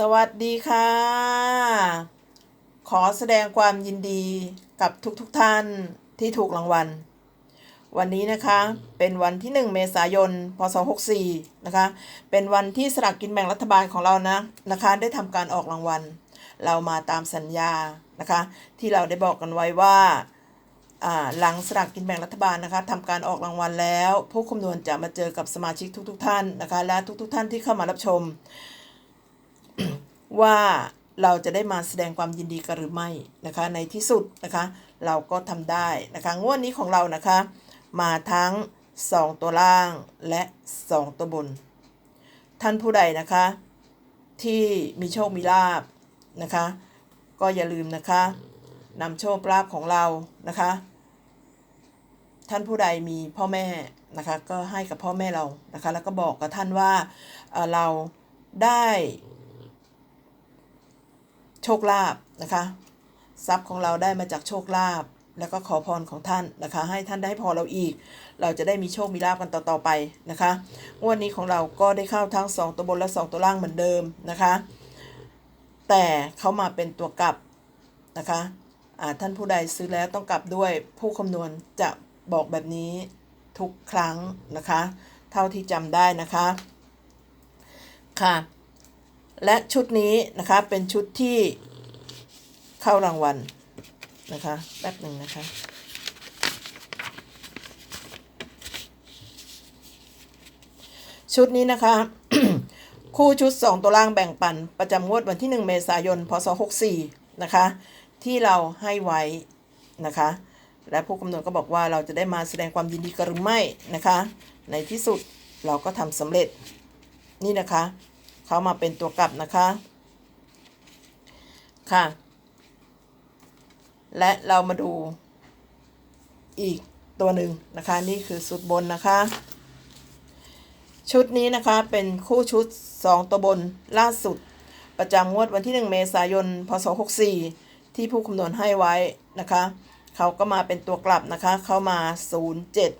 สวัสดีค่ะ ขอแสดงความยินดีกับทุกๆทท่านที่ถูกรางวัล วันนี้นะคะเป็นวันที่ 1 เมษายน พศ 64 นะคะ เป็นวันที่สลากกินแบ่งรัฐบาลของเรานะนะคะ ได้ทำการออกรางวัล เรามาตามสัญญานะคะ ที่เราได้บอกกันไว้ว่าอ่าหลังสลากกินแบ่งรัฐบาลนะคะทำการออกรางวัลแล้ว ผู้คำนวณจะมาเจอกับสมาชิกทุก ๆทท่านนะคะ และทุกๆทท่านที่เข้ามารับชม ว่าเราจะได้มาแสดงความยินดีกันหรือไม่นะคะในที่สุดนะคะเราก็ทำได้นะคะงวดนี้ของเรานะคะมาทั้ง 2 ตัวล่างและ 2 ตัวบน ท่านผู้ใดนะคะที่มีโชคมีลาบนะคะก็อย่าลืมนะคะนำโชคลาภของเรานะคะท่านผู้ใดมีพ่อแม่นะคะก็ให้กับพ่อแม่เรานะคะแล้วก็บอกกับท่านว่าเออเราได้ โชคลาภนะคะ ทรัพย์ของเราได้มาจากโชคลาภแล้วก็ขอพรของท่านนะคะ ให้ท่านได้พรเราอีก เราจะได้มีโชคมีลาภกันต่อๆไปนะคะงวดนี้ของเราก็ได้เข้าทั้ง 2 ตัวบนและ 2 ตัวล่างเหมือนเดิมนะคะ แต่เขามาเป็นตัวกลับนะคะอาท่านผู้ใดซื้อแล้วต้องกลับด้วยผู้คำนวณจะบอกแบบนี้ทุกครั้งนะคะ เท่าที่จำได้นะคะค่ะ และชุดนี้นะคะเป็นชุดที่เข้ารางวัลนะคะแป๊บหนึ่งนะคะชุดนี้นะคะ คู่ชุด 2 ตัวล่างแบ่งปัน ประจำงวดวันที่ 1 เมษายน พศ 64 นะคะ ที่เราให้ไว้นะคะ และผู้กำหนดก็บอกว่าเราจะได้มาแสดงความยินดีกันหรือไม่นะคะ ในที่สุดเราก็ทำสำเร็จนี่นะคะ เขามาเป็นตัวกลับนะคะ ค่ะ และเรามาดูอีกตัวหนึ่งนะคะ นี่คือสุดบนนะคะ ชุดนี้นะคะเป็นคู่ชุด 2 ตัวบนล่าสุด ประจำงวดวันที่ 1 เมษายน พศ 64 ที่ผู้คำนวณให้ไว้นะคะ เขาก็มาเป็นตัวกลับนะคะ เข้ามา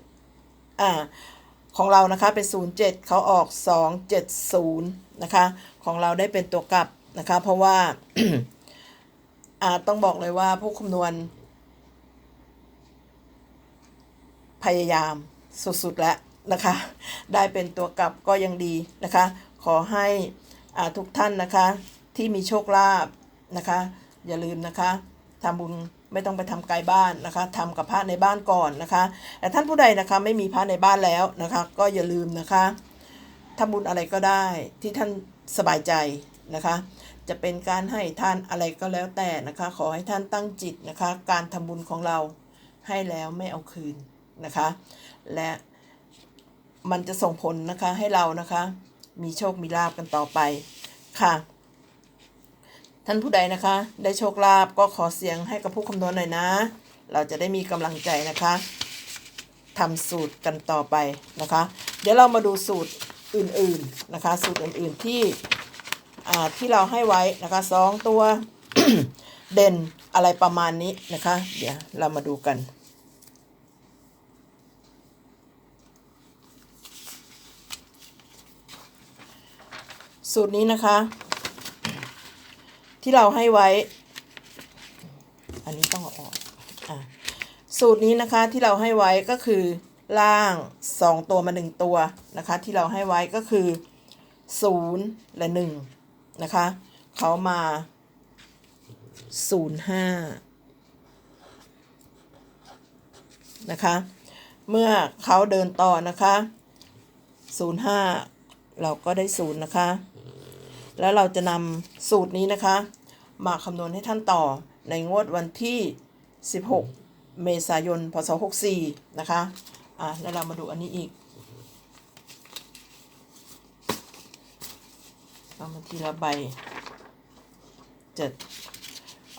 07 อ่า ของเรานะคะเป็น 07 เขาออก 270 นะคะ ของเราได้เป็นตัวกลับนะคะ เพราะว่าอาต้องบอกเลยว่าผู้คำนวณ พยายามสุดๆแล้วนะคะ ได้เป็นตัวกลับก็ยังดีนะคะ ขอให้อาทุกท่านนะคะที่มีโชคลาภนะคะ อย่าลืมนะคะทำบุญ ไม่ต้องไปทำไกลบ้านนะคะทำกับพระในบ้านก่อนนะคะ แต่ท่านผู้ใดนะคะไม่มีพระในบ้านแล้วนะคะ ก็อย่าลืมนะคะทำบุญอะไรก็ได้ที่ท่านสบายใจนะคะ จะเป็นการให้ท่านอะไรก็แล้วแต่นะคะ ขอให้ท่านตั้งจิตนะคะ การทำบุญของเราให้แล้วไม่เอาคืนนะคะ และมันจะส่งผลนะคะให้เรานะคะ มีโชคมีลาบกันต่อไปค่ะ ท่านผู้ใดนะคะ ได้โชคลาภก็ขอเสียงให้กับผู้คำนวณหน่อยนะ เราจะได้มีกำลังใจนะคะทำสูตรกันต่อไปนะคะ เดี๋ยวเรามาดูสูตรอื่นๆนะคะ สูตรอื่นๆที่อ่าที่เราให้ไว้นะคะสองตัวเด่นอะไรประมาณนี้นะคะ เดี๋ยวเรามาดูกัน สูตรนี้นะคะ ที่เราให้ไว้ อันนี้ต้องอออกอะสูตรนี้นะคะที่เราให้ไว้ก็คือล่าง 2 ตัวมา 1 ตัวนะคะ ที่เราให้ไว้ก็คือ 0 และ 1 นะคะ เขามา 0 5 นะคะ เมื่อเขาเดินต่อนะคะ 0 5 เราก็ได้ 0 นะคะ แล้วเราจะนำสูตรนี้นะคะ มาคำนวณให้ท่านต่อในงวดวันที่ 16 เมษายน พศ 64 นะคะ อะแล้วเรามาดูอันนี้อีกเอามาทีละใบจะ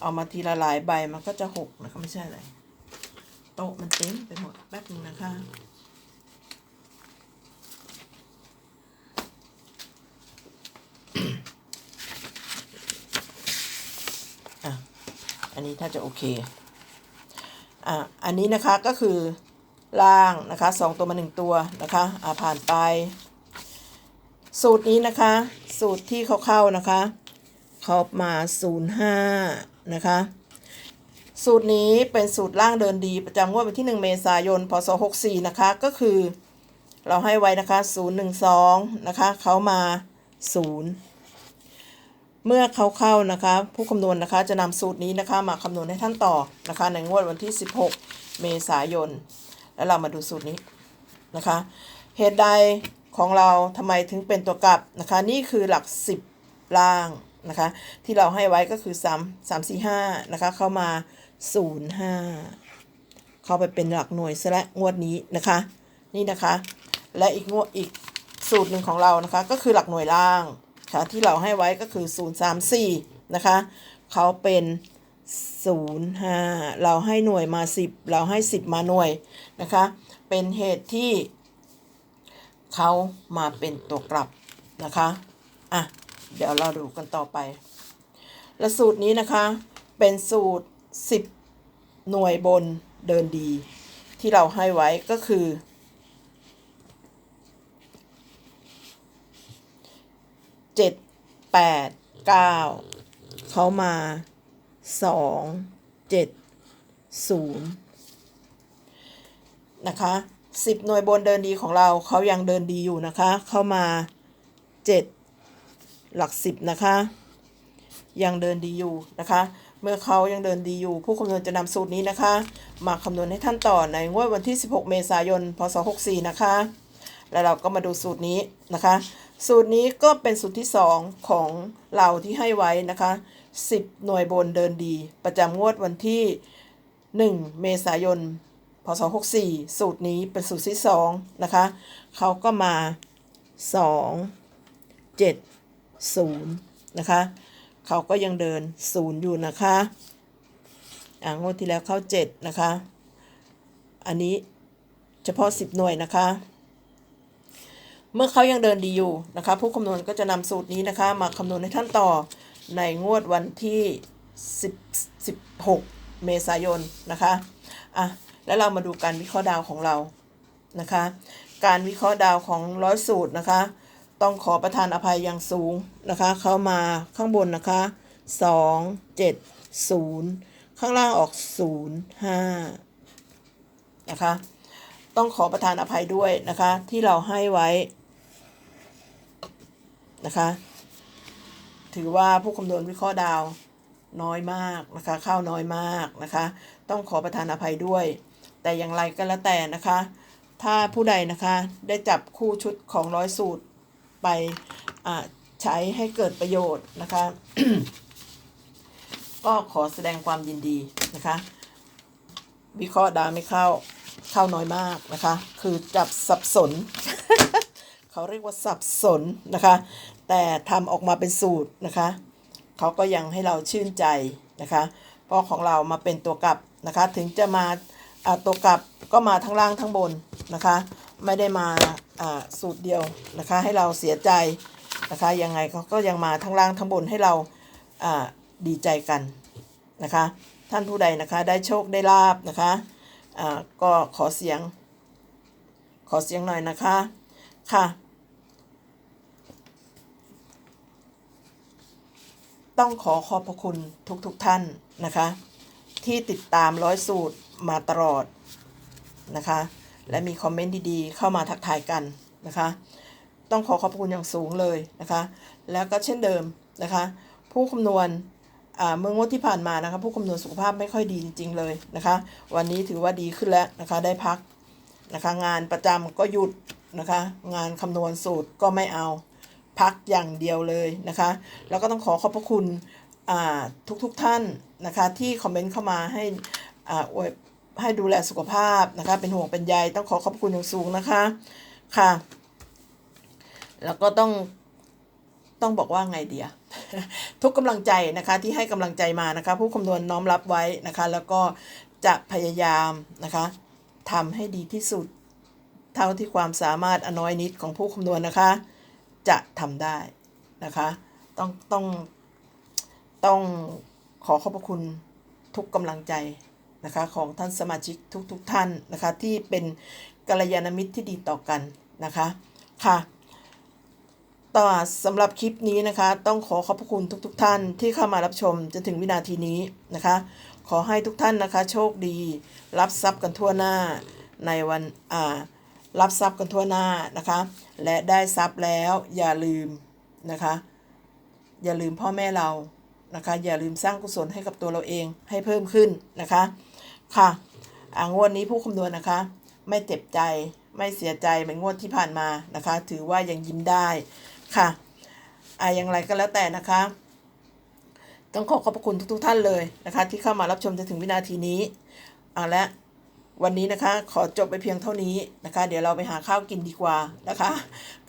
เอามาทีละหลายใบมันก็จะหกนะคะไม่ใช่อะไรโต๊ะมันเต็มไปหมดแป๊บนึงนะคะ อันนี้ถ้าจะโอเคอะอันนี้นะคะก็คือล่างนะคะสองตัวมาหนึ่งตัวนะคะอ่าผ่านไป สูตรนี้นะคะ สูตรที่เขาเข้านะคะเขามา05นะคะสูตรนี้เป็นสูตรล่างเดินดีประจำงวดวันที่ 1 เมษายน พศ 64 นะคะ ก็คือเราให้ไว้นะคะ 012 นะคะ เขามา 0 เมื่อเขาเข้านะคะ ผู้คำนวณนะคะจะนำสูตรนี้นะคะมาคำนวณให้ท่านต่อนะคะ ในงวดวันที่ 16 เมษายน แล้วเรามาดูสูตรนี้นะคะ เหตุใดของเราทำไมถึงเป็นตัวกลับนะคะ นี่คือหลัก 10 ล่างนะคะ ที่เราให้ไว้ก็คือ 3 3 4 5นะคะ เข้ามา 0 5 เข้าไปเป็นหลักหน่วยซะและงวดนี้นะคะ นี่นะคะ และอีกงวดอีกสูตรหนึ่งของเรานะคะ ก็คือหลักหน่วยล่าง ค่ะที่เราให้ไว้ก็คือ 0 3 4 นะคะเขาเป็น 0 5 เราให้หน่วยมา 10 เราให้ 10 มาหน่วยนะคะเป็นเหตุที่เขามาเป็นตัวกลับนะคะอะเดี๋ยวเราดูกันต่อไป และสูตรนี้นะคะเป็นสูตร 10 หน่วยบนเดินดี ที่เราให้ไว้ก็คือ เจ็ดแปดเก้าเขามาสองเจ็ดศูนย์นะคะสิบหน่วยบนเดินดีของเราเขายังเดินดีอยู่นะคะ เข้ามาเจ็ดหลักสิบนะคะ ยังเดินดีอยู่นะคะ เมื่อเขายังเดินดีอยู่ ผู้คำนวณจะนำสูตรนี้นะคะ มาคำนวณให้ท่านต่อในงวดวันที่ 16 เมษายน พศ 64 นะคะ แล้วเราก็มาดูสูตรนี้นะคะ สูตรนี้ก็เป็นสูตรที่ 2 ของเราที่ให้ไว้นะคะ 10 หน่วยบนเดินดี ประจำงวดวันที่ 1 เมษายน พศ 64 สูตรนี้เป็นสูตรที่ 2 นะคะ เขาก็มา 2 7 0 นะคะ เขาก็ยังเดิน 0 อยู่นะคะอ่างวดที่แล้วเข้า 7 นะคะ อันนี้เฉพาะ 10 หน่วยนะคะ เมื่อเขายังเดินดีอยู่นะคะ ผู้คำนวณก็จะนำสูตรนี้นะคะ มาคำนวณให้ท่านต่อในงวดวันที่ 10 16 เมษายนนะคะอะแล้วเรามาดูการวิเคราะห์ดาวของเรานะคะ การวิเคราะห์ดาวของร้อยสูตรนะคะ ต้องขอประทานอภัยอย่างสูงนะคะ เข้ามาข้างบนนะคะ 2 7 0 ข้างล่างออก 0 5 นะคะต้องขอประทานอภัยด้วยนะคะ ที่เราให้ไว้ นะคะ ถือว่าผู้คำนวณวิเคราะห์ดาวน้อยมากนะคะ เข้าน้อยมากนะคะ ต้องขอประทานอภัยด้วย แต่อย่างไรก็แล้วแต่นะคะ ถ้าผู้ใดนะคะได้จับคู่ชุดของร้อยสูตรไปใช้ให้เกิดประโยชน์นะคะ ก็ขอแสดงความยินดีนะคะ วิเคราะห์ดาวไม่เข้าเข้าน้อยมากนะคะ คือจับสับสน เขาเรียกว่าสับสนนะคะ แต่ทำออกมาเป็นสูตรนะคะ เขาก็ยังให้เราชื่นใจนะคะเพราะของเรามาเป็นตัวกลับนะคะ ถึงจะมาอ่าตัวกลับก็มาทั้งล่างทั้งบนนะคะ ไม่ได้มาอ่าสูตรเดียวนะคะ ให้เราเสียใจนะคะยังไงเขาก็ยังมาทั้งล่างทั้งบนให้เราอ่าดีใจกันนะคะ ท่านผู้ใดนะคะได้โชคได้ลาบนะคะอ่าก็ขอเสียง ขอเสียงหน่อยนะคะค่ะ ต้องขอขอบพระคุณทุกๆทท่านนะคะ ที่ติดตามร้อยสูตรมาตลอดนะคะ และมีคอมเมนต์ดีๆ เข้ามาทักทายกันนะคะ ต้องขอขอบคุณอย่างสูงเลยนะคะ แล้วก็เช่นเดิมนะคะ ผู้คำนวณเมื่องวดที่ผ่านมานะคะ ผู้คำนวณสุขภาพไม่ค่อยดีจริง ๆ เลยนะคะ วันนี้ถือว่าดีขึ้นแล้วนะคะได้พักนะคะ งานประจำก็หยุดนะคะ งานคำนวณสูตรก็ไม่เอา พักอย่างเดียวเลยนะคะ แล้วก็ต้องขอขอบพระคุณทุกทุกๆท่านนะคะที่คอมเมนต์เข้ามาให้อวยให้ดูแลสุขภาพนะคะ เป็นห่วงเป็นใยต้องขอขอบคุณอย่างสูงนะคะค่ะ แล้วก็ต้องต้องบอกว่าไงเดียทุกกำลังใจนะคะที่ให้กำลังใจมานะคะ ผู้คำนวณน้อมรับไว้นะคะ แล้วก็จะพยายามนะคะทำให้ดีที่สุด เท่าที่ความสามารถอนน้อยนิดของผู้คำนวณนะคะ จะทำได้นะคะ ต้องต้องต้องขอขอบพระคุณทุกกำลังใจนะคะของท่านสมาชิกทุกๆทท่านนะคะที่เป็นกัลยาณมิตรที่ดีต่อกันนะคะค่ะต่อสำหรับคลิปนี้นะคะต้องขอขอบพระคุณทุกๆทท่านที่เข้ามารับชมจนถึงวินาทีนี้นะคะ ขอให้ทุกท่านนะคะโชคดี รับทรัพย์กันทั่วหน้าในวันอ่า รับทรัพย์กันทั่วหน้านะคะ และได้ทรัพย์แล้วอย่าลืมนะคะ อย่าลืมพ่อแม่เรานะคะ อย่าลืมสร้างกุศลให้กับตัวเราเองให้เพิ่มขึ้นนะคะค่ะอ่างวดนี้ผู้คำนวณนะคะ ไม่เจ็บใจไม่เสียใจเหมือนงวดที่ผ่านมานะคะ ถือว่ายังยิ้มได้ค่ะอ่าอย่างไรก็แล้วแต่นะคะ ต้องขอขอบพระคุณทุกๆท่านเลยนะคะ ที่เข้ามารับชมจนถึงวินาทีนี้เอาละ วันนี้นะคะ ขอจบไปเพียงเท่านี้นะคะ เดี๋ยวเราไปหาข้าวกินดีกว่านะคะ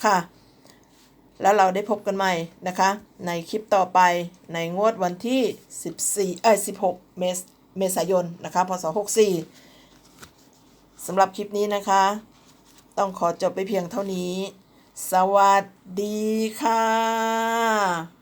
ค่ะ แล้วเราได้พบกันใหม่นะคะ ในคลิปต่อไปในงวดวันที่ 14เอ้ย16 เมษเมษายนนะคะพศ64สำหรับคลิปนี้นะคะ ต้องขอจบไปเพียงเท่านี้ สวัสดีค่ะ